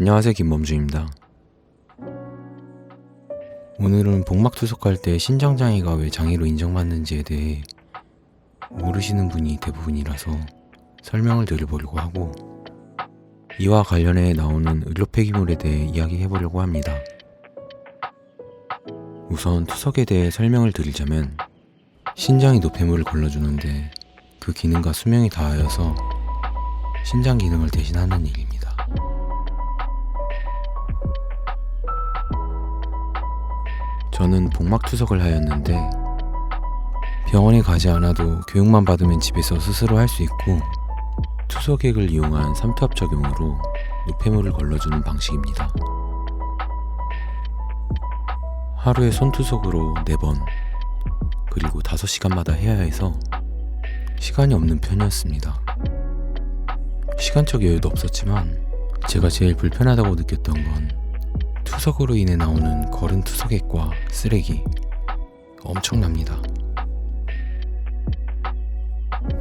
안녕하세요 김범주입니다. 오늘은 복막 투석할 때 신장장애가 왜 장애로 인정받는지에 대해 모르시는 분이 대부분이라서 설명을 드려보려고 하고 이와 관련해 나오는 의료 폐기물에 대해 이야기해보려고 합니다. 우선 투석에 대해 설명을 드리자면 신장이 노폐물을 걸러주는데 그 기능과 수명이 다하여서 신장 기능을 대신하는 일입니다. 저는 복막 투석을 하였는데 병원에 가지 않아도 교육만 받으면 집에서 스스로 할 수 있고 투석액을 이용한 삼투압 적용으로 노폐물을 걸러주는 방식입니다. 하루에 손투석으로 4번 그리고 5시간마다 해야 해서 시간이 없는 편이었습니다. 시간적 여유도 없었지만 제가 제일 불편하다고 느꼈던 건 투석으로 인해 나오는 거른 투석액과 쓰레기 엄청납니다.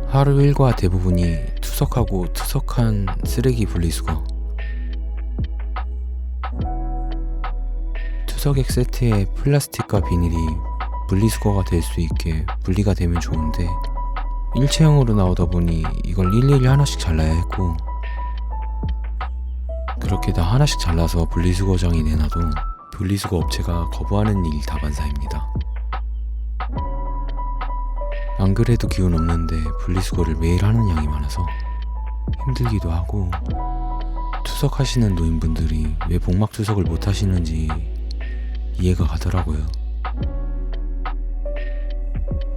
하루 일과 대부분이 투석하고 투석한 쓰레기 분리수거 투석액 세트에 플라스틱과 비닐이 분리수거가 될 수 있게 분리가 되면 좋은데 일체형으로 나오다 보니 이걸 일일이 하나씩 잘라야 했고 그렇게 다 하나씩 잘라서 분리수거장에 내놔도 분리수거 업체가 거부하는 일이 다반사입니다. 안 그래도 기운 없는데 분리수거를 매일 하는 양이 많아서 힘들기도 하고 투석하시는 노인분들이 왜 복막 투석을 못 하시는지 이해가 가더라고요.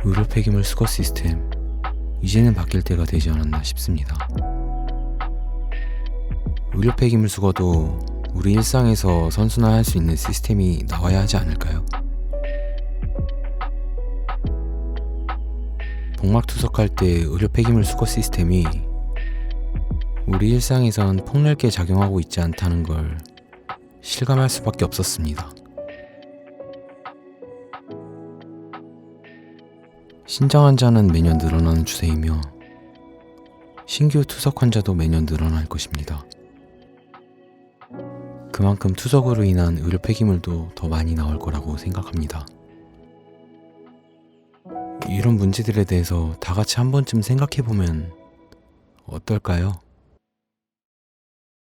의료 폐기물 수거 시스템 이제는 바뀔 때가 되지 않았나 싶습니다. 의료 폐기물 수거도 우리 일상에서 선순환할 수 있는 시스템이 나와야 하지 않을까요? 복막 투석할 때 의료 폐기물 수거 시스템이 우리 일상에선 폭넓게 작용하고 있지 않다는 걸 실감할 수밖에 없었습니다. 신장 환자는 매년 늘어나는 추세이며 신규 투석 환자도 매년 늘어날 것입니다. 그만큼 투석으로 인한 의료 폐기물도 더 많이 나올 거라고 생각합니다. 이런 문제들에 대해서 다 같이 한 번쯤 생각해 보면 어떨까요?